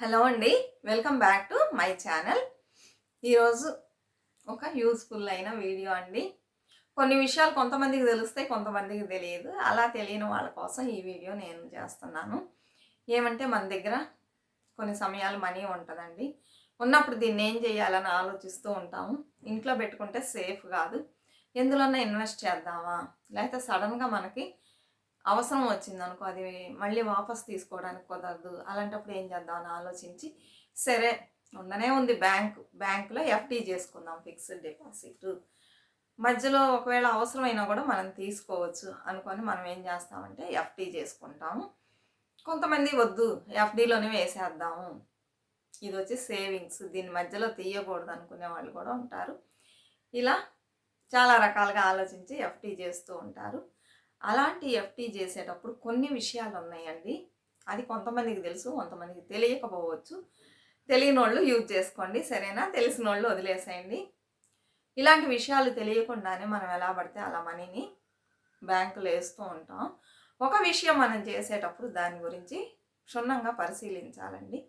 Hello అండి welcome back to my channel. ఈరోజు ఒక యూస్ఫుల్ అయిన వీడియో అండి. కొన్ని విషయాలు కొంతమందికి తెలుస్తాయి కొంతమందికి తెలియదు. అలా తెలియని వాళ్ళ కోసం ఈ వీడియో నేను చేస్తున్నాను. ఏమంటే మన దగ్గర కొన్ని సమయాలు మనీ ఉంటుందండి. ఉన్నప్పుడు దీన్ని ఏం చేయాలని ఆలోచిస్తూ ఉంటాము. ఇంట్లో పెట్టుకుంటే సేఫ్ కాదు. ఎందులోనే ఇన్వెస్ట్ చేద్దామా? లేకపోతే సడన్గా మనకి అవసరం వచ్చింది అనుకో అది మళ్ళీ వాపస్ తీసుకోవడానికి కుదరదు. అలాంటప్పుడు ఏం చేద్దాం అని ఆలోచించి సరే ఉండనే ఉంది బ్యాంక్ బ్యాంకులో ఎఫ్డి చేసుకుందాం ఫిక్స్డ్ డిపాజిట్. మధ్యలో ఒకవేళ అవసరమైనా కూడా మనం తీసుకోవచ్చు అనుకొని మనం ఏం చేస్తామంటే ఎఫ్డి చేసుకుంటాము. కొంతమంది వద్దు ఎఫ్డీలోనే వేసేద్దాము. ఇది వచ్చి సేవింగ్స్ దీని మధ్యలో తీయకూడదు అనుకునే వాళ్ళు కూడా ఉంటారు. ఇలా చాలా రకాలుగా ఆలోచించి ఎఫ్డీ చేస్తూ ఉంటారు. అలాంటి ఎఫ్టీ చేసేటప్పుడు కొన్ని విషయాలు ఉన్నాయండి అది కొంతమందికి తెలుసు కొంతమందికి తెలియకపోవచ్చు. తెలియని వాళ్ళు యూజ్ చేసుకోండి. సరేనా? తెలిసిన వాళ్ళు వదిలేసేయండి. ఇలాంటి విషయాలు తెలియకుండానే మనం ఎలా పడితే అలా మనీని బ్యాంకులో వేస్తూ ఉంటాం. ఒక విషయం మనం చేసేటప్పుడు దాని గురించి క్షుణ్ణంగా పరిశీలించాలండి.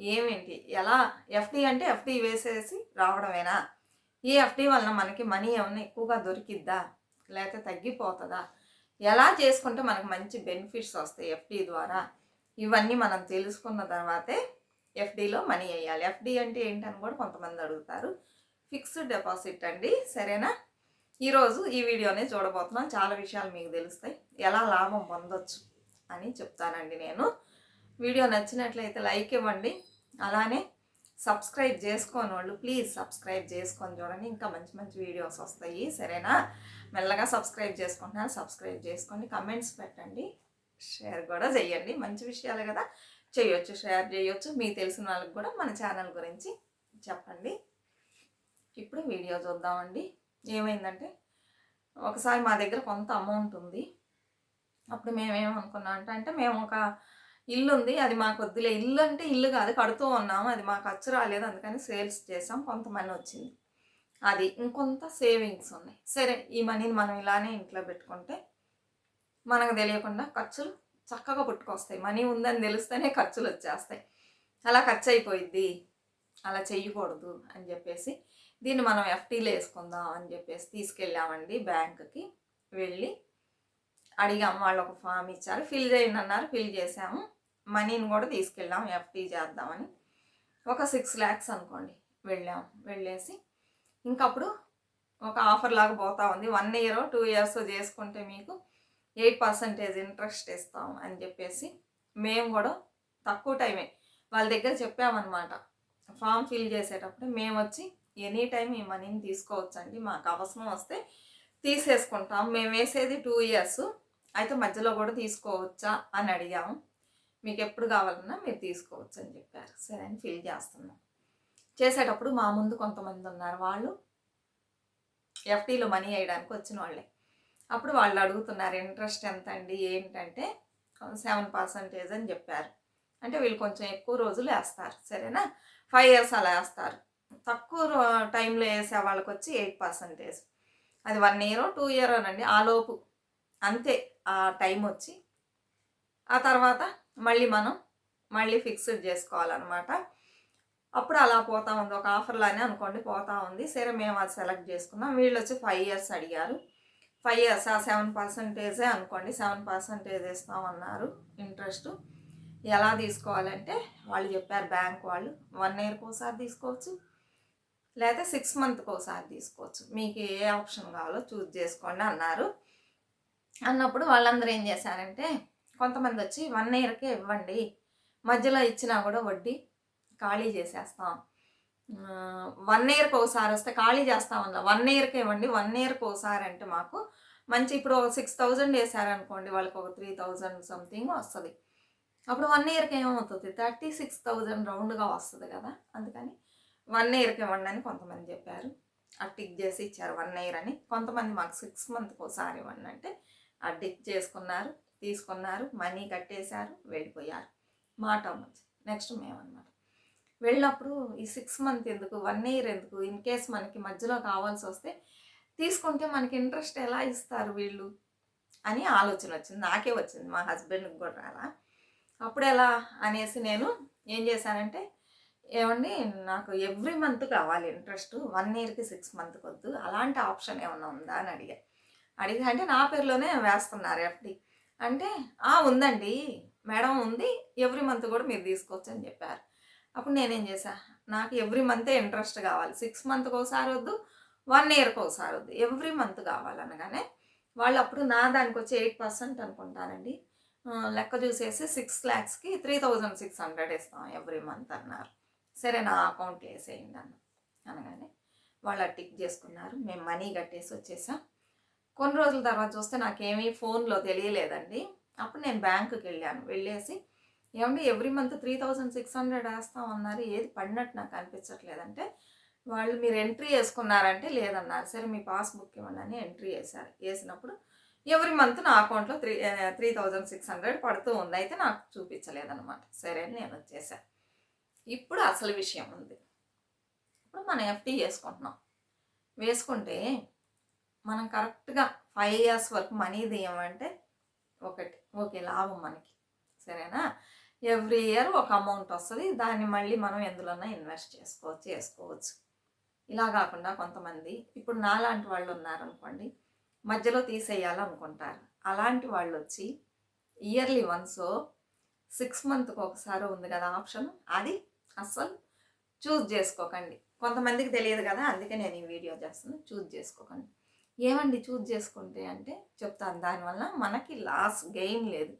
ఏమేంటి? ఎలా? ఎఫ్డి అంటే ఎఫ్డి వేసేసి రావడమేనా? ఈ ఎఫ్డి వలన మనకి మనీ ఏమైనా ఎక్కువగా దొరికిద్దా? లేకపోతే తగ్గిపోతుందా? ఎలా చేసుకుంటే మనకు మంచి బెనిఫిట్స్ వస్తాయి ఎఫ్డీ ద్వారా? ఇవన్నీ మనం తెలుసుకున్న తర్వాతే ఎఫ్డీలో మనీ వేయాలి. ఎఫ్డీ అంటే ఏంటని కూడా కొంతమంది అడుగుతారు. ఫిక్స్డ్ డిపాజిట్ అండి. సరేనా? ఈరోజు ఈ వీడియోనే చూడబోతున్నాం. చాలా విషయాలు మీకు తెలుస్తాయి. ఎలా లాభం పొందొచ్చు అని చెప్తానండి నేను. వీడియో నచ్చినట్లయితే లైక్ ఇవ్వండి. అలానే సబ్స్క్రైబ్ చేసుకోని వాళ్ళు ప్లీజ్ సబ్స్క్రైబ్ చేసుకొని చూడండి. ఇంకా మంచి మంచి వీడియోస్ వస్తాయి. సరేనా? మెల్లగా సబ్స్క్రైబ్ చేసుకుంటున్నారు సబ్స్క్రైబ్ చేసుకోండి కమెంట్స్ పెట్టండి. షేర్ కూడా చేయండి. మంచి విషయాలు కదా. చేయొచ్చు షేర్ చేయొచ్చు. మీకు తెలిసిన వాళ్ళకి కూడా మన ఛానల్ గురించి చెప్పండి. ఇప్పుడు వీడియో చూద్దామండి. ఏమైందంటే ఒకసారి మా దగ్గర కొంత అమౌంట్ ఉంది. అప్పుడు మేమేమనుకున్నాం అంటే అంటే మేము ఒక ఇల్లు ఉంది అది మాకు వద్దులే. ఇల్లు అంటే ఇల్లు కాదు కడుతూ ఉన్నాము అది మాకు ఖర్చు రాలేదు అందుకని సేల్స్ చేసాం కొంతమంది వచ్చింది. అది ఇంకొంత సేవింగ్స్ ఉన్నాయి. సరే ఈ మనీని మనం ఇలానే ఇంట్లో పెట్టుకుంటే మనకు తెలియకుండా ఖర్చులు చక్కగా పుట్టుకొస్తాయి. మనీ ఉందని తెలిస్తేనే ఖర్చులు వచ్చేస్తాయి. అలా ఖర్చు అయిపోయిద్ది అలా చేయకూడదు అని చెప్పేసి దీన్ని మనం ఎఫ్టీలో వేసుకుందాం అని చెప్పేసి తీసుకెళ్ళామండి బ్యాంకుకి వెళ్ళి. అడిగాము వాళ్ళు ఒక ఫామ్ ఇచ్చారు. ఫిల్ చేయండి అన్నారు ఫిల్ చేసాము మనీని కూడా తీసుకెళ్ళాం ఎఫ్టీ చేద్దామని. ఒక సిక్స్ ల్యాక్స్ అనుకోండి వెళ్ళాం వెళ్ళేసి ఇంకప్పుడు ఒక ఆఫర్ లాగా పోతా ఉంది. వన్ ఇయర్ టూ ఇయర్స్ చేసుకుంటే మీకు ఎయిట్ పర్సెంటేజ్ ఇంట్రెస్ట్ ఇస్తాం అని చెప్పేసి మేము కూడా తక్కువ టైమే వాళ్ళ దగ్గర చెప్పామన్నమాట. ఫామ్ ఫిల్ చేసేటప్పుడు మేము వచ్చి ఎనీ టైం ఈ మనీని తీసుకోవచ్చండి మాకు అవసరం వస్తే తీసేసుకుంటాం. మేము వేసేది టూ ఇయర్స్ అయితే మధ్యలో కూడా తీసుకోవచ్చా? అని అడిగాము. మీకు ఎప్పుడు కావాలన్నా మీరు తీసుకోవచ్చు అని చెప్పారు. సరే అని ఫీల్ చేస్తున్నాం. చేసేటప్పుడు మా ముందు కొంతమంది ఉన్నారు. వాళ్ళు ఎఫ్డీలో మనీ వేయడానికి వచ్చిన వాళ్ళే. అప్పుడు వాళ్ళు అడుగుతున్నారు ఇంట్రెస్ట్ ఎంత అండి ఏంటంటే సెవెన్ పర్సంటేజ్ అని చెప్పారు. అంటే వీళ్ళు కొంచెం ఎక్కువ రోజులు వేస్తారు. సరేనా? ఫైవ్ ఇయర్స్ అలా వేస్తారు. తక్కువ టైంలో వేసే వాళ్ళకి వచ్చి ఎయిట్ పర్సంటేజ్. అది వన్ ఇయర్ టూ ఇయర్ అనండి ఆలోపు అంతే. ఆ టైం వచ్చి. ఆ తర్వాత మళ్ళీ మనం మళ్ళీ ఫిక్స్డ్ చేసుకోవాలన్నమాట. అప్పుడు అలా పోతా ఉంది. ఒక ఆఫర్లానే అనుకోండి పోతా ఉంది. సరే మేము అది సెలెక్ట్ చేసుకున్నాం. వీళ్ళు వచ్చి ఫైవ్ ఇయర్స్ అడిగారు. ఫైవ్ ఇయర్స్ ఆ సెవెన్ పర్సంటేజే అనుకోండి సెవెన్ పర్సంటేజ్ ఇస్తామన్నారు ఇంట్రెస్ట్ ఎలా తీసుకోవాలంటే వాళ్ళు చెప్పారు బ్యాంక్ వాళ్ళు వన్ ఇయర్కి ఒకసారి తీసుకోవచ్చు. లేదా సిక్స్ మంత్కి ఒకసారి తీసుకోవచ్చు. మీకు ఏ ఆప్షన్ కావాలో చూస్ చేసుకోండి అన్నారు. అన్నప్పుడు వాళ్ళందరూ ఏం చేశారంటే కొంతమంది వచ్చి వన్ ఇయర్కే ఇవ్వండి. మధ్యలో ఇచ్చినా కూడా వడ్డీ ఖాళీ చేసేస్తాం. వన్ ఇయర్కి ఒకసారి వస్తే ఖాళీ చేస్తామన్నా వన్ ఇయర్కి ఇవ్వండి వన్ ఇయర్కి ఒకసారి అంటే మాకు మంచి ఇప్పుడు ఒక సిక్స్ థౌజండ్ వేసారనుకోండి వాళ్ళకి ఒక త్రీ థౌజండ్ సంథింగ్ వస్తుంది. అప్పుడు వన్ ఇయర్కి ఏమవుతుంది? థర్టీ సిక్స్ థౌజండ్ రౌండ్గా వస్తుంది కదా? అందుకని వన్ ఇయర్కి ఇవ్వండి అని కొంతమంది చెప్పారు. ఆ టిక్ చేసి ఇచ్చారు వన్ ఇయర్ అని. కొంతమంది మాకు సిక్స్ మంత్కి ఒకసారి ఇవ్వండి అంటే ఆ టిక్ చేసుకున్నారు. తీసుకున్నారు మనీ కట్టేశారు వెళ్ళిపోయారు. మాట మంచి నెక్స్ట్ మేమన్నమాట. వెళ్ళినప్పుడు ఈ సిక్స్ మంత్ ఎందుకు వన్ ఇయర్ ఎందుకు ఇన్ కేస్ మనకి మధ్యలో కావాల్సి వస్తే తీసుకుంటే మనకి ఇంట్రెస్ట్ ఎలా ఇస్తారు వీళ్ళు? అని ఆలోచన వచ్చింది. నాకే వచ్చింది. మా హస్బెండ్కి కూడా రాలా. అప్పుడు ఎలా అనేసి నేను ఏం చేశానంటే ఏమండి నాకు ఎవ్రీ మంత్ కావాలి ఇంట్రెస్ట్ వన్ ఇయర్కి సిక్స్ మంత్కి వద్దు అలాంటి ఆప్షన్ ఏమన్నా ఉందా అని అడిగా. అడిగి అంటే నా పేరులోనే వేస్తున్నారు ఎఫ్డి. అంటే ఆ ఉందండి. మేడం ఉంది. ఎవ్రీ మంత్ కూడా మీరు తీసుకోవచ్చు అని చెప్పారు. అప్పుడు నేనేం చేశా నాకు ఎవ్రీ మంతే ఇంట్రెస్ట్ కావాలి. సిక్స్ మంత్కి ఒకసారి వద్దు వన్ ఇయర్కి ఒకసారి వద్దు. ఎవ్రీ మంత్ కావాలనగానే వాళ్ళు అప్పుడు నా దానికి వచ్చి ఎయిట్ పర్సెంట్ అనుకుంటానండి. లెక్క చూసేసి సిక్స్ ల్యాక్స్కి త్రీ థౌజండ్ సిక్స్ హండ్రెడ్ ఇస్తాం ఎవ్రీ మంత్ అన్నారు. సరే నా అకౌంట్లో వేసేయండి అన్న అనగానే వాళ్ళు టిక్ చేసుకున్నారు. మేము మనీ కట్టేసి వచ్చేసాం. కొన్ని రోజుల తర్వాత చూస్తే నాకేమీ ఫోన్లో తెలియలేదండి. అప్పుడు నేను బ్యాంకుకి వెళ్ళాను వెళ్ళేసి ఏమండి every month three thousand six hundred వేస్తాం అన్నారు ఏది పడినట్టు నాకు అనిపించట్లేదంటే వాళ్ళు మీరు ఎంట్రీ వేసుకున్నారంటే లేదన్నారు. సరే మీ పాస్బుక్ ఇవ్వండి అని ఎంట్రీ వేశారు. వేసినప్పుడు ఎవ్రీ మంత్ నా అకౌంట్లో three three thousand six hundred పడుతూ ఉంది అయితే నాకు చూపించలేదన్నమాట. సరే అని నేను వచ్చేసాను ఇప్పుడు అసలు విషయం ఉంది. ఇప్పుడు మనం ఎఫ్డీ వేసుకుంటున్నాం. వేసుకుంటే మనం కరెక్ట్గా ఫైవ్ ఇయర్స్ వరకు మనీ తీయమంటే ఒకటి ఓకే లాభం మనకి. సరేనా? ఎవ్రీ ఇయర్ ఒక అమౌంట్ వస్తుంది దాన్ని మళ్ళీ మనం ఎందులోనైనా ఇన్వెస్ట్ చేసుకోవచ్చు చేసుకోవచ్చు. ఇలా కాకుండా కొంతమంది ఇప్పుడు నాలాంటి వాళ్ళు ఉన్నారనుకోండి మధ్యలో తీసేయాలనుకుంటారు. అలాంటి వాళ్ళు వచ్చి ఇయర్లీ వన్స్ సిక్స్ మంత్కి ఒకసారి ఉంది కదా ఆప్షన్ అది అస్సలు చూజ్ చేసుకోకండి. కొంతమందికి తెలియదు కదా అందుకే నేను ఈ వీడియో చేస్తున్నాను చూజ్ చేసుకోకండి. ఏమండి చూజ్ చేసుకుంటే అంటే చెప్తాను. దానివల్ల మనకి లాస్ గెయిన్ లేదు.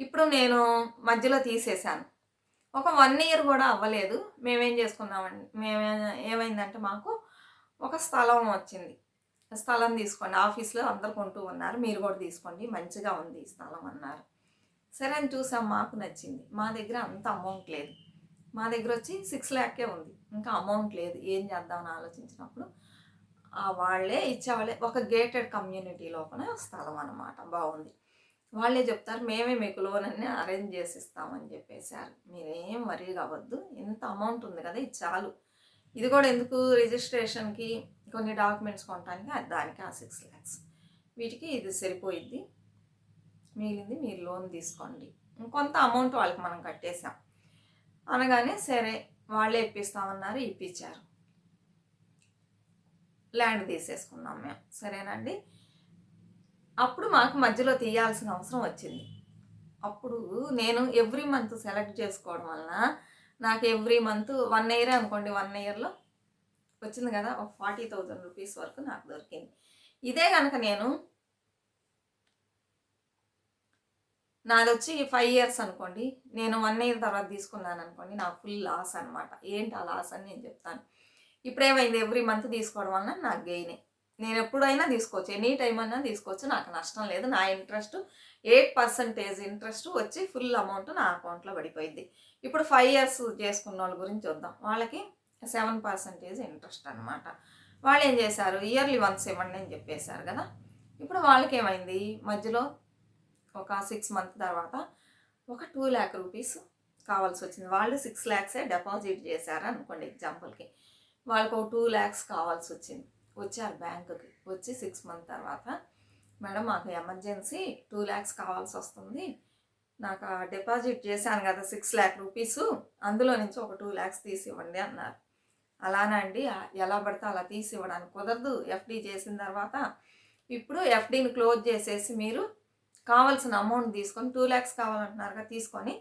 ఇప్పుడు నేను మధ్యలో తీసేశాను. ఒక వన్ ఇయర్ కూడా అవ్వలేదు. మేమేం చేసుకున్నామండి మేమే ఏమైందంటే మాకు ఒక స్థలం వచ్చింది. స్థలం తీసుకోండి. ఆఫీస్లో అందరు కొంటూ ఉన్నారు. మీరు కూడా తీసుకోండి. మంచిగా ఉంది ఈ స్థలం అన్నారు. సరే అని చూసాం. మాకు నచ్చింది. మా దగ్గర అంత అమౌంట్ లేదు. మా దగ్గర వచ్చి సిక్స్ ల్యాకే ఉంది. ఇంకా అమౌంట్ లేదు. ఏం చేద్దామని ఆలోచించినప్పుడు వాళ్ళే ఇచ్చేవాళ్ళే. ఒక గేటెడ్ కమ్యూనిటీ లోపల స్థలం అన్నమాట. బాగుంది. వాళ్ళే చెప్తారు మేమే మీకు లోన్ అన్ని అరేంజ్ చేసి ఇస్తామని చెప్పేశారు మీరేం వరీ కావద్దు. ఇంత అమౌంట్ ఉంది కదా ఇది చాలు. ఇది కూడా ఎందుకు రిజిస్ట్రేషన్కి కొన్ని డాక్యుమెంట్స్ కొనడానికి అది దానికి ఆ సిక్స్ ల్యాక్స్ వీటికి ఇది సరిపోయిద్ది. మిగిలింది మీరు లోన్ తీసుకోండి. కొంత అమౌంట్ వాళ్ళకి మనం కట్టేసాం అనగానే సరే వాళ్ళే ఇప్పిస్తామన్నారు ఇప్పించారు. ల్యాండ్ తీసేసుకున్నాం మేము. సరేనండి? అప్పుడు మాకు మధ్యలో తీయాల్సిన అవసరం వచ్చింది. అప్పుడు నేను ఎవ్రీ మంత్ సెలెక్ట్ చేసుకోవడం వలన నాకు ఎవ్రీ మంత్ వన్ ఇయర్ అనుకోండి వన్ ఇయర్లో వచ్చింది కదా ఒక ఫార్టీ థౌజండ్ రూపీస్ వరకు నాకు దొరికింది. ఇదే కనుక నేను నాది వచ్చి ఫైవ్ ఇయర్స్ అనుకోండి నేను వన్ ఇయర్ తర్వాత తీసుకున్నాను అనుకోండి నాకు ఫుల్ లాస్ అనమాట ఏంటి ఆ లాస్ అని నేను చెప్తాను. ఇప్పుడు ఏమైంది ఎవ్రీ మంత్ తీసుకోవడం వలన నాకు గెయినే. నేను ఎప్పుడైనా తీసుకోవచ్చు. ఎనీ టైం అయినా తీసుకోవచ్చు. నాకు నష్టం లేదు. నా ఇంట్రెస్ట్ ఎయిట్ పర్సెంటేజ్ ఇంట్రెస్ట్ వచ్చి ఫుల్ అమౌంట్ నా అకౌంట్లో పడిపోయింది ఇప్పుడు ఫైవ్ ఇయర్స్ చేసుకున్న వాళ్ళ గురించి చూద్దాం. వాళ్ళకి సెవెన్ పర్సెంటేజ్ ఇంట్రెస్ట్ అనమాట వాళ్ళు ఏం చేశారు? ఇయర్లీ వన్స్ ఇవ్వండి అని చెప్పేశారు కదా. ఇప్పుడు వాళ్ళకి ఏమైంది మధ్యలో ఒక సిక్స్ మంత్ తర్వాత ఒక టూ ల్యాక్ రూపీస్ కావాల్సి వచ్చింది. వాళ్ళు సిక్స్ ల్యాక్సే డిపాజిట్ చేశారు అనుకోండి ఎగ్జాంపుల్కి. వాళ్ళకి ఒక టూ ల్యాక్స్ కావాల్సి వచ్చింది వచ్చారు బ్యాంకుకి. వచ్చి సిక్స్ మంత్ తర్వాత మేడం మాకు ఎమర్జెన్సీ టూ ల్యాక్స్ కావాల్సి వస్తుంది నాకు ఆ డిపాజిట్ చేశాను కదా సిక్స్ ల్యాక్ రూపీస్ అందులో నుంచి ఒక టూ ల్యాక్స్ తీసి ఇవ్వండి అన్నారు. అలానా అండి ఎలా పడితే అలా తీసి ఇవ్వడానికి కుదరదు ఎఫ్డి చేసిన తర్వాత ఇప్పుడు ఎఫ్డీని క్లోజ్ చేసేసి మీరు కావాల్సిన అమౌంట్ తీసుకొని టూ ల్యాక్స్ కావాలంటున్నారుగా తీసుకొని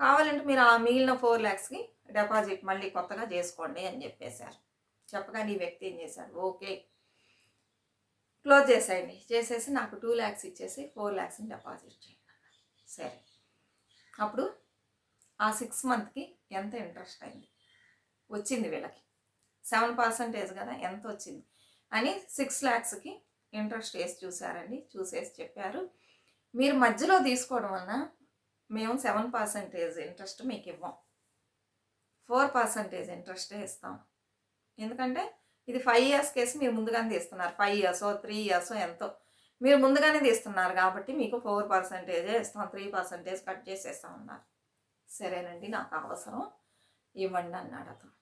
కావాలంటే మీరు ఆ మిగిలిన ఫోర్ ల్యాక్స్కి డిపాజిట్ మళ్ళీ కొత్తగా చేసుకోండి అని చెప్పేశారు. చెప్పగానే ఈ వ్యక్తి ఏం చేశాడు? ఓకే. క్లోజ్ చేసేయండి. చేసేసి నాకు టూ ల్యాక్స్ ఇచ్చేసి ఫోర్ ల్యాక్స్ని డిపాజిట్ చేయండి సరే. అప్పుడు ఆ సిక్స్ మంత్కి ఎంత ఇంట్రెస్ట్ అయింది? వచ్చింది వీళ్ళకి. సెవెన్ పర్సెంటేజ్ కదా ఎంత వచ్చింది? అని సిక్స్ ల్యాక్స్కి ఇంట్రెస్ట్ వేసి చూసారండి చూసేసి చెప్పారు. మీరు మధ్యలో తీసుకోవడం వలన మేము సెవెన్ పర్సెంటేజ్ ఇంట్రెస్ట్ మీకు ఇవ్వం. ఫోర్ పర్సెంటేజ్ ఇంట్రెస్టే ఇస్తాం. ఎందుకంటే ఇది ఫైవ్ ఇయర్స్ కేసు మీరు ముందుగానే తీస్తున్నారు. ఫైవ్ ఇయర్స్ త్రీ ఇయర్స్ ఎంతో. మీరు ముందుగానే తీస్తున్నారు కాబట్టి మీకు ఫోర్ పర్సంటేజే ఇస్తాం. త్రీ పర్సెంటేజ్ కట్ చేసేస్తా ఉన్నారు సరేనండి నాకు అవసరం. ఇవ్వండి అన్నాడు అతను.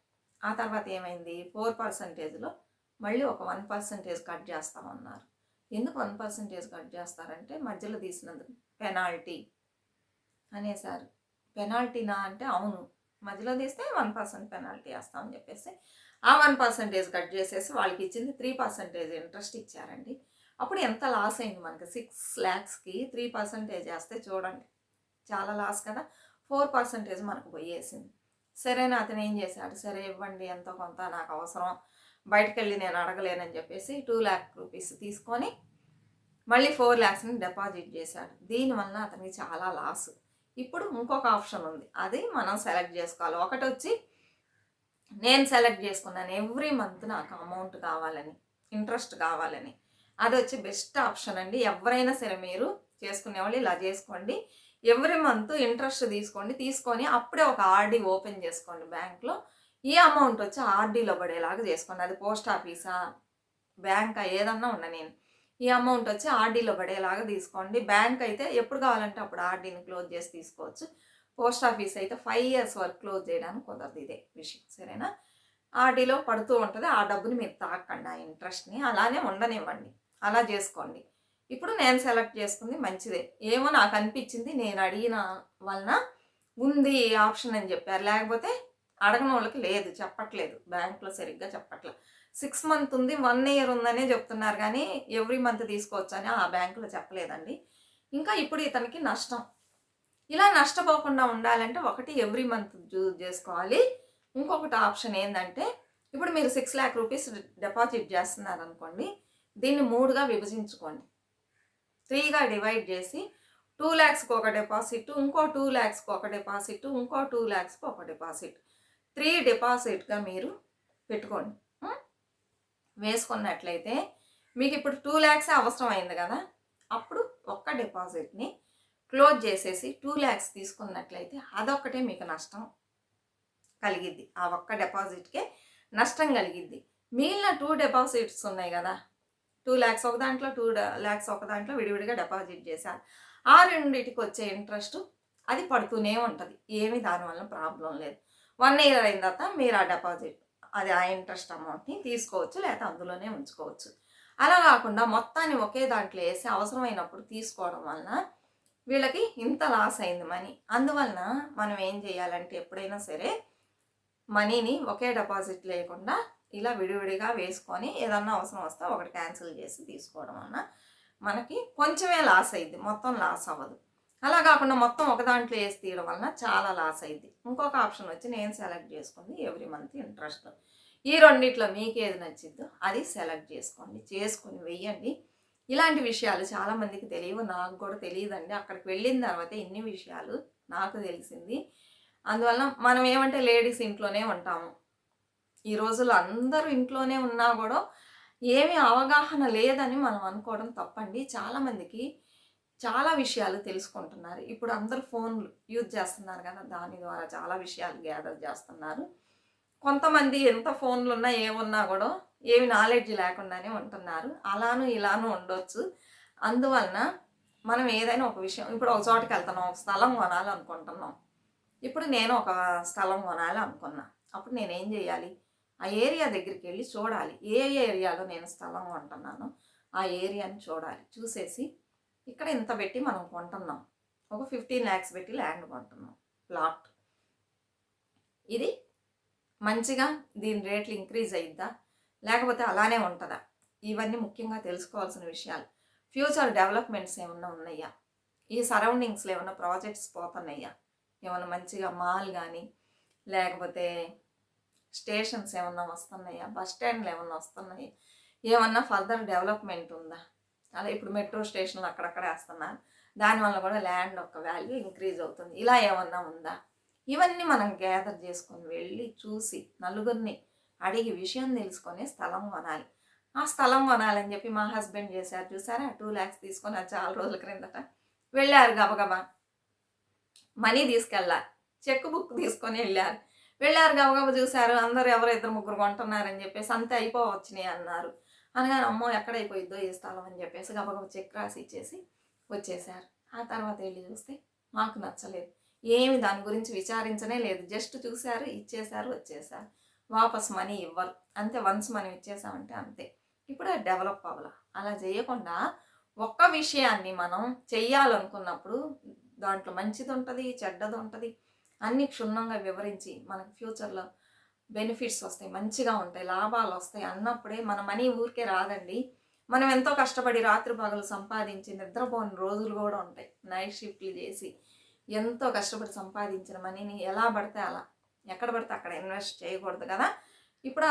ఆ తర్వాత ఏమైంది? ఫోర్ పర్సెంటేజ్లో మళ్ళీ ఒక వన్ పర్సెంటేజ్ కట్ చేస్తామన్నారు ఎందుకు వన్ పర్సెంటేజ్ కట్ చేస్తారంటే మధ్యలో తీసినందుకు పెనాల్టీ అనేసారు పెనాల్టీనా అంటే అవును. మధ్యలో తీస్తే వన్ పర్సెంట్ పెనాల్టీ వేస్తామని చెప్పేసి ఆ వన్ పర్సెంటేజ్ కట్ చేసేసి వాళ్ళకి ఇచ్చింది త్రీ పర్సెంటేజ్ ఇంట్రెస్ట్ ఇచ్చారండి. అప్పుడు ఎంత లాస్ అయింది మనకి? సిక్స్ ల్యాక్స్కి త్రీ పర్సెంటేజ్ వేస్తే చూడండి. చాలా లాస్ కదా? ఫోర్ పర్సెంటేజ్ మనకు పోయేసింది. సరేనా అతను ఏం చేశాడు? సరే ఇవ్వండి ఎంతో కొంత నాకు అవసరం బయటకు వెళ్ళి నేను అడగలేనని చెప్పేసి టూ ల్యాక్ రూపీస్ తీసుకొని మళ్ళీ ఫోర్ ల్యాక్స్ని డిపాజిట్ చేశాడు. దీనివల్ల అతనికి చాలా లాస్ ఇప్పుడు ఇంకొక ఆప్షన్ ఉంది. అది మనం సెలెక్ట్ చేసుకోవాలి. ఒకటి వచ్చి నేను సెలెక్ట్ చేసుకున్నాను. ఎవ్రీ మంత్ నాకు అమౌంట్ కావాలని ఇంట్రెస్ట్ కావాలని. అది వచ్చి బెస్ట్ ఆప్షన్ అండి. ఎవరైనా సరే మీరు చేసుకునే వాళ్ళు ఇలా చేసుకోండి. ఎవ్రీ మంత్ ఇంట్రెస్ట్ తీసుకోండి. తీసుకొని అప్పుడే ఒక ఆర్డీ ఓపెన్ చేసుకోండి బ్యాంక్లో. ఈ అమౌంట్ వచ్చి ఆర్డీలో పడేలాగా చేసుకోండి. అది పోస్ట్ ఆఫీసా బ్యాంకా ఏదన్నా ఉన్నా నేను. ఈ అమౌంట్ వచ్చి ఆర్డీలో పడేలాగా తీసుకోండి. బ్యాంక్ అయితే ఎప్పుడు కావాలంటే అప్పుడు ఆర్డీని క్లోజ్ చేసి తీసుకోవచ్చు. పోస్ట్ ఆఫీస్ అయితే ఫైవ్ ఇయర్స్ వరకు క్లోజ్ చేయడానికి కుదరదు ఇదే విషయం. సరేనా? ఆర్డీలో పడుతూ ఉంటుంది. ఆ డబ్బుని మీరు తాకండి ఆ ఇంట్రెస్ట్ని అలానే ఉండనివ్వండి. అలా చేసుకోండి. ఇప్పుడు నేను సెలెక్ట్ చేసుకుంది మంచిదే. ఏమో నాకు అనిపించింది. నేను అడిగిన వలన ఉంది ఆప్షన్ అని చెప్పారు. లేకపోతే అడగని వాళ్ళకి లేదు చెప్పట్లేదు. బ్యాంక్లో సరిగ్గా చెప్పట్లేదు సిక్స్ మంత్ ఉంది వన్ ఇయర్ ఉందనే చెప్తున్నారు కానీ ఎవ్రీ మంత్ తీసుకోవచ్చని ఆ బ్యాంకులో చెప్పలేదండి. ఇంకా ఇప్పుడు ఇతనికి నష్టం. ఇలా నష్టపోకుండా ఉండాలంటే ఒకటి ఎవ్రీ మంత్ చూస్ చేసుకోవాలి. ఇంకొకటి ఆప్షన్ ఏంటంటే ఇప్పుడు మీరు సిక్స్ ల్యాక్ రూపీస్ డిపాజిట్ చేస్తున్నారు అనుకోండి దీన్ని మూడుగా విభజించుకోండి. త్రీగా డివైడ్ చేసి టూ ల్యాక్స్కి ఒక డిపాజిట్ ఇంకో టూ ల్యాక్స్కి ఒక డిపాజిట్ ఇంకో టూ ల్యాక్స్కి ఒక డిపాజిట్. త్రీ డిపాజిట్గా మీరు పెట్టుకోండి. వేసుకున్నట్లయితే మీకు ఇప్పుడు టూ ల్యాక్స్ అవసరం అయింది కదా అప్పుడు ఒక్క డిపాజిట్ని క్లోజ్ చేసేసి టూ ల్యాక్స్ తీసుకున్నట్లయితే అదొక్కటే మీకు నష్టం కలిగిద్ది. ఆ ఒక్క డిపాజిట్కే నష్టం కలిగిద్ది. మిగిలిన టూ డిపాజిట్స్ ఉన్నాయి కదా టూ ల్యాక్స్ ఒక దాంట్లో టూ ల్యాక్స్ ఒక దాంట్లో విడివిడిగా డిపాజిట్ చేశారు. ఆ రెండింటికి వచ్చే ఇంట్రెస్ట్ అది పడుతూనే ఉంటుంది. ఏమీ దానివల్ల ప్రాబ్లం లేదు. వన్ ఇయర్ అయిన తర్వాత మీరు ఆ డిపాజిట్ అది ఆ ఇంట్రెస్ట్ అమౌంట్ని తీసుకోవచ్చు లేకపోతే అందులోనే ఉంచుకోవచ్చు. అలా కాకుండా మొత్తాన్ని ఒకే దాంట్లో వేసి అవసరమైనప్పుడు తీసుకోవడం వలన వీళ్ళకి ఇంత లాస్ అయింది మనీ. అందువలన మనం ఏం చేయాలంటే ఎప్పుడైనా సరే మనీని ఒకే డిపాజిట్ లేకుండా ఇలా విడివిడిగా వేసుకొని ఏదన్నా అవసరం వస్తే ఒకటి క్యాన్సిల్ చేసి తీసుకోవడం వలన మనకి కొంచెమే లాస్ అయింది మొత్తం లాస్ అవ్వదు. అలా కాకుండా మొత్తం ఒక దాంట్లో వేసి తీయడం వలన చాలా లాస్ అయింది ఇంకొక ఆప్షన్ వచ్చి నేను సెలెక్ట్ చేసుకుంది ఎవ్రీ మంత్ ఇంట్రెస్ట్ ఈ రెండిట్లో మీకు ఏది నచ్చిద్దో అది సెలెక్ట్ చేసుకోండి. చేసుకుని వెయ్యండి. ఇలాంటి విషయాలు చాలామందికి తెలియవు నాకు కూడా తెలియదండి. అక్కడికి వెళ్ళిన తర్వాత ఇన్ని విషయాలు నాకు తెలిసింది. అందువల్ల మనం ఏమంటే లేడీస్ ఇంట్లోనే ఉంటాము. ఈ రోజుల్లో అందరూ ఇంట్లోనే ఉన్నా కూడా ఏమీ అవగాహన లేదని మనం అనుకోవడం తప్పండి. చాలామందికి చాలా విషయాలు తెలుసుకుంటున్నారు. ఇప్పుడు అందరూ ఫోన్లు యూజ్ చేస్తున్నారు కదా దాని ద్వారా చాలా విషయాలు గ్యాదర్ చేస్తున్నారు. కొంతమంది ఎంత ఫోన్లు ఉన్నా ఏమున్నా కూడా ఏమి నాలెడ్జ్ లేకుండానే ఉంటున్నారు. అలాను ఇలాను ఉండొచ్చు. అందువలన మనం ఏదైనా ఒక విషయం ఇప్పుడు ఒక చోటకి వెళ్తున్నాం ఒక స్థలం కొనాలనుకుంటున్నాం. ఇప్పుడు నేను ఒక స్థలం కొనాలి అనుకున్నా అప్పుడు నేనేం చేయాలి? ఆ ఏరియా దగ్గరికి వెళ్ళి చూడాలి. ఏ ఏరియాలో నేను స్థలం కొంటున్నానో ఆ ఏరియాని చూడాలి. చూసేసి ఇక్కడ ఇంత పెట్టి మనం కొంటున్నాం. ఒక ఫిఫ్టీన్ ల్యాక్స్ పెట్టి ల్యాండ్ కొంటున్నాం. ప్లాట్ ఇది మంచిగా దీని రేట్లు ఇంక్రీజ్ అయిద్దా? లేకపోతే అలానే ఉంటుందా? ఇవన్నీ ముఖ్యంగా తెలుసుకోవాల్సిన విషయాలు. ఫ్యూచర్ డెవలప్మెంట్స్ ఏమన్నా ఉన్నాయా? ఈ సరౌండింగ్స్లో ఏమన్నా ప్రాజెక్ట్స్ పోతున్నాయా? ఏమన్నా మంచిగా మాల్ కానీ లేకపోతే స్టేషన్స్ ఏమన్నా వస్తున్నాయా? బస్ స్టాండ్లు ఏమన్నా వస్తున్నాయా? ఏమన్నా ఫర్దర్ డెవలప్మెంట్ ఉందా? అలా ఇప్పుడు మెట్రో స్టేషన్లు అక్కడక్కడ వేస్తున్నారు దానివల్ల కూడా ల్యాండ్ యొక్క వాల్యూ ఇంక్రీజ్ అవుతుంది. ఇలా ఏమన్నా ఉందా? ఇవన్నీ మనం గ్యాదర్ చేసుకొని వెళ్ళి చూసి నలుగురిని అడిగి విషయం తెలుసుకొని స్థలం కొనాలి. ఆ స్థలం కొనాలని చెప్పి మా హస్బెండ్ చేశారు. చూసారా? టూ ల్యాక్స్ తీసుకొని చాలా రోజుల క్రిందట వెళ్ళారు గబగబా. మనీ తీసుకెళ్ళాలి చెక్ బుక్ తీసుకొని వెళ్ళారు. వెళ్ళారు గబగబ చూశారు. అందరు ఎవరు ఇద్దరు ముగ్గురు కొంటున్నారని చెప్పేసి అంతే అయిపోవచ్చినాయి అన్నారు. అనగానే అమ్మో ఎక్కడైపోయిద్దో ఏ స్థలం అని చెప్పేసి గబగబా చెక్ రాసి ఇచ్చేసి వచ్చేసారు. ఆ తర్వాత వెళ్ళి చూస్తే మాకు నచ్చలేదు. ఏమి దాని గురించి విచారించనే లేదు. జస్ట్ చూశారు ఇచ్చేశారు వచ్చేసారు వాపస్ మనీ ఇవ్వరు. అంతే వన్స్ మనం ఇచ్చేసామంటే అంతే. ఇప్పుడు అది డెవలప్ అవ్వాల. అలా చేయకుండా ఒక్క విషయాన్ని మనం చెయ్యాలనుకున్నప్పుడు దాంట్లో మంచిది ఉంటుంది చెడ్డది ఉంటుంది అన్ని క్షుణ్ణంగా వివరించి మనకు ఫ్యూచర్లో బెనిఫిట్స్ వస్తాయి మంచిగా ఉంటాయి లాభాలు వస్తాయి అన్నప్పుడే మన మనీ ఊరికే రాదండి. మనం ఎంతో కష్టపడి రాత్రి పగలు సంపాదించి నిద్రపోని రోజులు కూడా ఉంటాయి. నైట్ షిఫ్ట్లు చేసి ఎంతో కష్టపడి సంపాదించిన మనీని ఎలా పడితే అలా. ఎక్కడ పడితే అక్కడ ఇన్వెస్ట్ చేయకూడదు కదా. ఇప్పుడు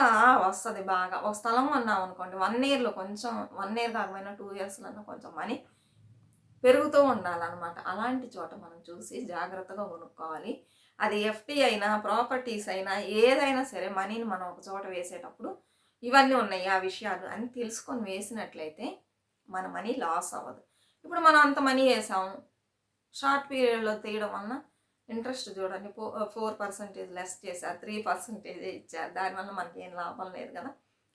వస్తుంది బాగా. ఒక స్థలం కొన్నాం అనుకోండి వన్ ఇయర్లో కొంచెం వన్ ఇయర్ కాకపోయినా టూ ఇయర్స్లో కొంచెం మనీ పెరుగుతూ ఉండాలన్నమాట. అలాంటి చోట మనం చూసి జాగ్రత్తగా కొనుక్కోవాలి. అది ఎఫ్డి అయినా ప్రాపర్టీస్ అయినా ఏదైనా సరే మనీని మనం ఒక చోట వేసేటప్పుడు ఇవన్నీ ఉన్నాయి ఆ విషయాలు అని తెలుసుకొని వేసినట్లయితే మన మనీ లాస్ అవ్వదు. ఇప్పుడు మనం అంత మనీ వేసాము. షార్ట్ పీరియడ్లో తీయడం వలన ఇంట్రెస్ట్ చూడండి. ఫో ఫోర్ పర్సెంటేజ్ లెస్ చేశారు త్రీ పర్సెంటేజ్ ఇచ్చారు దానివల్ల మనకి ఏం లాభం లేదు కదా.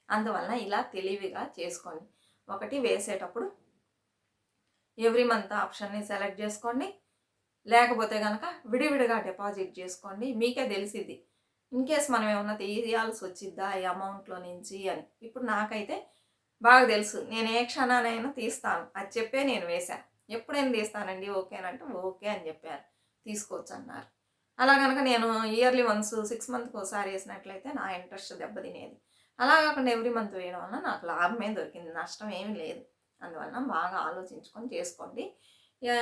అందువలన ఇలా తెలివిగా చేసుకోండి. ఒకటి వేసేటప్పుడు ఎవ్రీ మంత్ ఆప్షన్ని సెలెక్ట్ చేసుకోండి. లేకపోతే కనుక విడివిడిగా డిపాజిట్ చేసుకోండి. మీకే తెలిసిద్ది. ఇన్ కేస్ మనం ఏమన్నా తీయాల్సి వచ్చిద్దా ఈ అమౌంట్లో నుంచి అని. ఇప్పుడు నాకైతే బాగా తెలుసు. నేను ఏ క్షణానైనా తీస్తాను. అది చెప్పే నేను వేశాను. ఎప్పుడైనా తీస్తానండి. ఓకేనంటే ఓకే అని చెప్పారు. తీసుకోవచ్చు అన్నారు. అలా కనుక నేను ఇయర్లీ వన్స్ సిక్స్ మంత్కి ఒకసారి వేసినట్లయితే నా ఇంట్రెస్ట్ దెబ్బతినేది. అలా కాకుండా ఎవ్రీ మంత్ వేయడం వల్ల నాకు లాభమే దొరికింది. నష్టం ఏమీ లేదు. అందువలన బాగా ఆలోచించుకొని చేసుకోండి.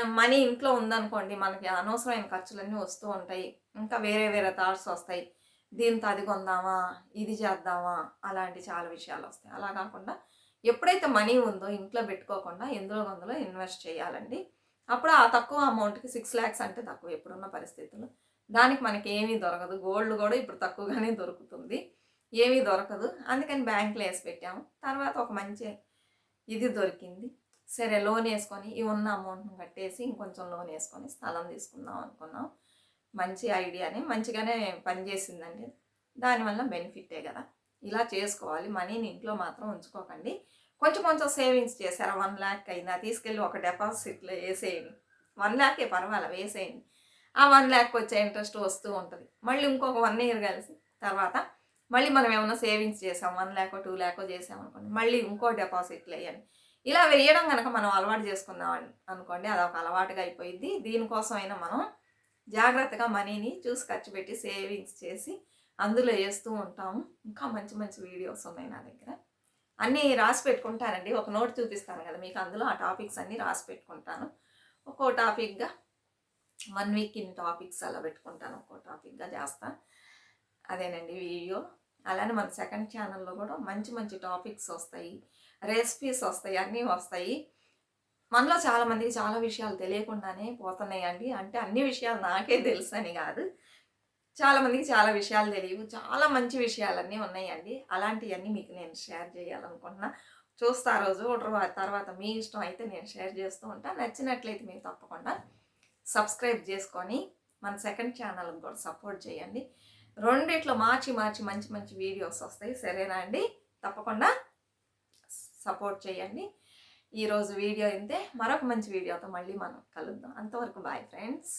మనీ ఇంట్లో ఉందనుకోండి మనకి అనవసరమైన ఖర్చులన్నీ వస్తూ ఉంటాయి. ఇంకా వేరే వేరే థాట్స్ వస్తాయి. దీంతో అది కొందామా ఇది చేద్దామా అలాంటి చాలా విషయాలు వస్తాయి. అలా కాకుండా ఎప్పుడైతే మనీ ఉందో ఇంట్లో పెట్టుకోకుండా ఎందులో అందులో ఇన్వెస్ట్ చేయాలండి. అప్పుడు ఆ తక్కువ అమౌంట్కి సిక్స్ ల్యాక్స్ అంటే తక్కువ ఎప్పుడున్న పరిస్థితులు. దానికి మనకి ఏమీ దొరకదు. గోల్డ్ కూడా ఇప్పుడు తక్కువగానే దొరుకుతుంది. ఏమీ దొరకదు. అందుకని బ్యాంకులో వేసి పెట్టాము. తర్వాత ఒక మంచి ఇది దొరికింది. సరే లోన్ వేసుకొని ఈ ఉన్న అమౌంట్ని కట్టేసి ఇంకొంచెం లోన్ వేసుకొని స్థలం తీసుకుందాం అనుకున్నాం. మంచి ఐడియానే మంచిగానే పనిచేసిందండి దానివల్ల బెనిఫిటే కదా. ఇలా చేసుకోవాలి. మనీని ఇంట్లో మాత్రం ఉంచుకోకండి. కొంచెం కొంచెం సేవింగ్స్ చేశారా? వన్ ల్యాక్ అయిందా? తీసుకెళ్ళి ఒక డిపాజిట్లో వేసేయండి. వన్ ల్యాకే పర్వాలే వేసేయండి. ఆ వన్ ల్యాక్ వచ్చే ఇంట్రెస్ట్ వస్తూ ఉంటుంది. మళ్ళీ ఇంకొక వన్ ఇయర్ కలిసి తర్వాత మళ్ళీ మనం ఏమైనా సేవింగ్స్ చేసాం వన్ ల్యాకో టూ ల్యాకో చేసాం అనుకోండి మళ్ళీ ఇంకో డిపాజిట్లు వేయండి. ఇలా వేయడం కనుక మనం అలవాటు చేసుకుందాం అనుకోండి అది ఒక అలవాటుగా అయిపోయింది దీనికోసమైనా మనం జాగ్రత్తగా మనీని చూసి ఖర్చు పెట్టి సేవింగ్స్ చేసి అందులో వేస్తూ ఉంటాము ఇంకా మంచి మంచి వీడియోస్ ఉన్నాయి నా దగ్గర. అన్నీ రాసి పెట్టుకుంటానండి. ఒక నోట్ చూపిస్తాను కదా మీకు అందులో ఆ టాపిక్స్ అన్నీ రాసి పెట్టుకుంటాను. ఒక్కో టాపిక్గా వన్ వీక్ ఇన్ టాపిక్స్ అలా పెట్టుకుంటాను. ఒక్కో టాపిక్గా చేస్తాను అదేనండి వీడియో. అలానే మన సెకండ్ ఛానల్లో కూడా మంచి మంచి టాపిక్స్ వస్తాయి. రెసిపీస్ వస్తాయి అన్నీ వస్తాయి. మనలో చాలామందికి చాలా విషయాలు తెలియకుండానే పోతున్నాయండి. అంటే అన్ని విషయాలు నాకే తెలుసు అని కాదు చాలామందికి చాలా విషయాలు తెలియవు. చాలా మంచి విషయాలన్నీ ఉన్నాయండి. అలాంటివన్నీ మీకు నేను షేర్ చేయాలనుకుంటున్నా. చూస్తా రోజు తర్వాత మీ ఇష్టం అయితే నేను షేర్ చేస్తూ ఉంటాను నచ్చినట్లయితే మీరు తప్పకుండా సబ్స్క్రైబ్ చేసుకొని మన సెకండ్ ఛానల్కి కూడా సపోర్ట్ చేయండి. రెండిట్లో మార్చి మార్చి మంచి మంచి వీడియోస్ వస్తాయి. సరేనా అండి? తప్పకుండా సపోర్ట్ చేయండి. ఈరోజు వీడియో ఇంతే. మరొక మంచి వీడియోతో మళ్ళీ మనం కలుద్దాం. అంతవరకు బాయ్ ఫ్రెండ్స్.